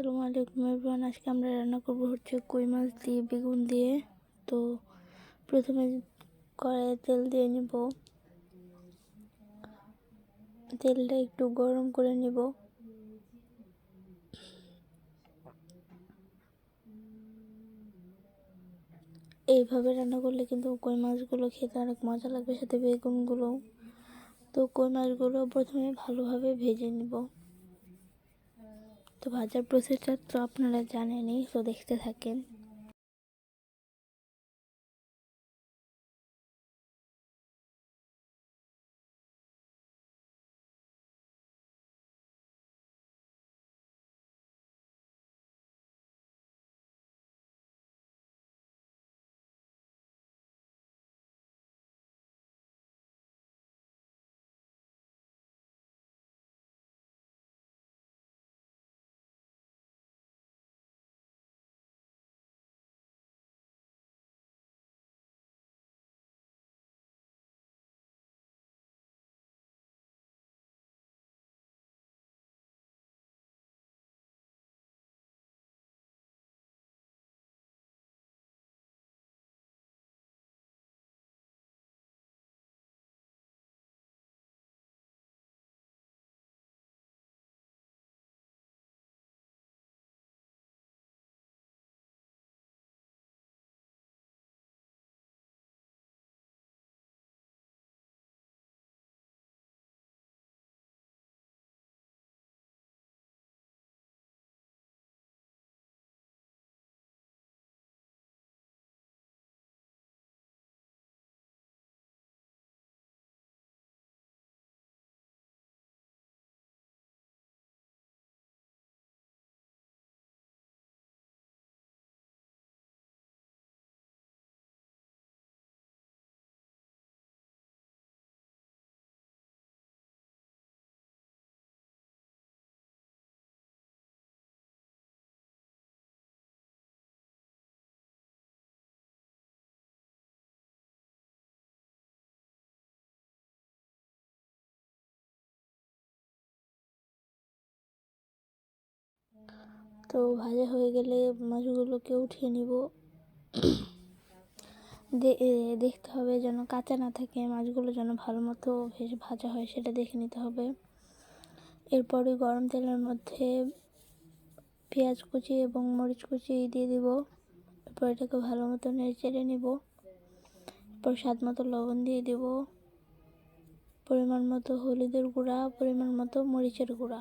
আসসালামু আলাইকুম এভরিওয়ান। আজকে আমরা রান্না করব হচ্ছে কই মাছ দিয়ে, বেগুন দিয়ে। তো প্রথমে কড়াইয়ে তেল দিয়ে নিব। তেলটা একটু গরম করে নিব। এইভাবে রান্না করলে কিন্তু কই মাছগুলো খেতে অনেক মজা লাগবে, সাথে বেগুনগুলো। তো কই মাছগুলো প্রথমে ভালোভাবে ভেজে নিব। তো ভাজার প্রসেসটা তো আপনারা জানেনই তো দেখতে থাকেন। তো ভাজা হয়ে গেলে মাছগুলোকে উঠিয়ে নিব। দেখতে হবে যেন কাঁচা না থাকে, মাছগুলো যেন ভালো মতো ভেজে ভাজা হয় সেটা দেখে নিতে হবে। এরপরে গরম তেলের মধ্যে পেঁয়াজ কুচি এবং মরিচ কুচি দিয়ে দিব। এরপর এটাকে ভালো মতো নেড়ে চেড়ে নিব। এরপর স্বাদ মতো লবণ দিয়ে দিব। পরিমাণ মতো হলুদের গুঁড়া, পরিমাণ মতো মরিচের গুঁড়া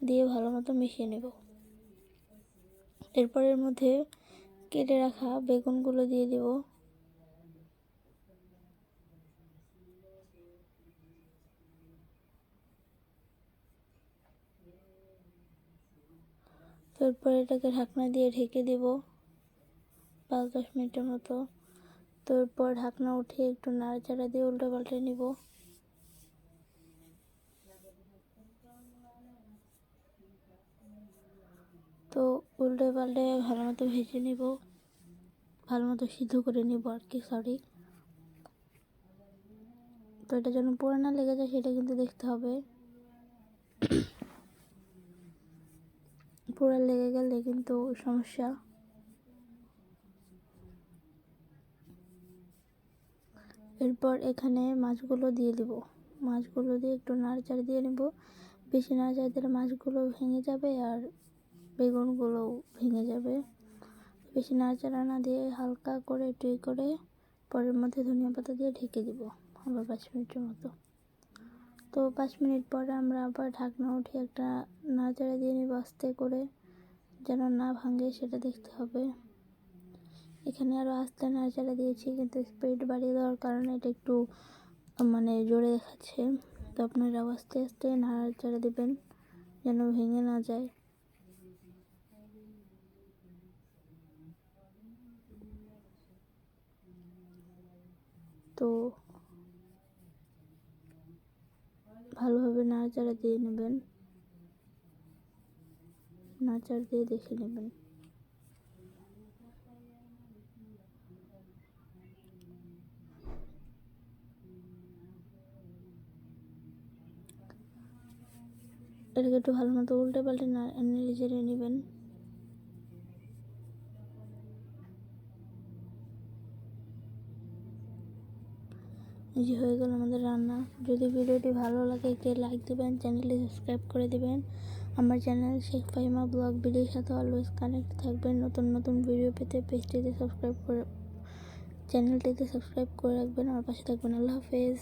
দিয়ে ভালো মতো মিশিয়ে নেব। এরপর এর মধ্যে কেটে রাখা বেগুনগুলো দিয়ে দেব। এরপর এটাকে ঢাকনা দিয়ে ঢেকে দেব পাঁচ দশ মিনিটের মতো। তো এরপর ঢাকনা উঠিয়ে একটু নাড়াচাড়া দিয়ে উল্টো পাল্টে নিব। তো উল্টে পাল্টে ভালো মতো ভেজে নিব। ভালো মতো সিদ্ধ করে নিব আর কি সরি তো এটা যেন পুরো না লেগে যায় সেটা কিন্তু দেখতে হবে। পুরো লেগে গেলে কিন্তু সমস্যা। এরপর এখানে মাছগুলো দিয়ে দিব। মাছগুলো দিয়ে একটু নাড়াচাড়া দিয়ে নেব। বেশি নাড়াচাড়া দিলে মাছগুলো ভেঙে যাবে আর বেগুনগুলোও ভেঙে যাবে। বেশি নাড়াচাড়া না দিয়ে হালকা করে টুই করে পরের মধ্যে ধনিয়া পাতা দিয়ে ঢেকে দিব আবার পাঁচ মিনিটের মতো। তো পাঁচ মিনিট পরে আমরা আবার ঢাকনা উঠে একটা নাড়াচাড়া দিয়ে নিব আস্তে করে, যেন না ভাঙে সেটা দেখতে হবে। এখানে আরও আস্তে নাড়াচাড়া দিয়েছি, কিন্তু স্পিড বাড়িয়ে দেওয়ার কারণে এটা একটু মানে জোরে দেখাচ্ছে। তো আপনারা আস্তে আস্তে নাড়াচাড়া দেবেন, যেন ভেঙে না যায়। তো ভালোভাবে নাড়াচাড়া দিয়ে নেবেন। নাড়াচাড়া দিয়ে দেখে নেবেন। এটাকে একটু ভালো মতো উল্টে পাল্টে না নেড়ে চেড়ে নেবেন। যে হয়ে গেল আমাদের রান্না। যদি ভিডিওটি ভালো লাগে, একটি লাইক দেবেন চ্যানেলটি সাবস্ক্রাইব করে দেবেন। আমার চ্যানেল শেখ ফাহিমা ব্লগ ভিডিওর সাথে অলওয়েজ কানেক্ট থাকবেন। নতুন নতুন ভিডিও পেতে পেজটিতে সাবস্ক্রাইব করে চ্যানেলটিতে সাবস্ক্রাইব করে রাখবেন। আমার পাশে থাকবেন। আল্লাহ হাফেজ।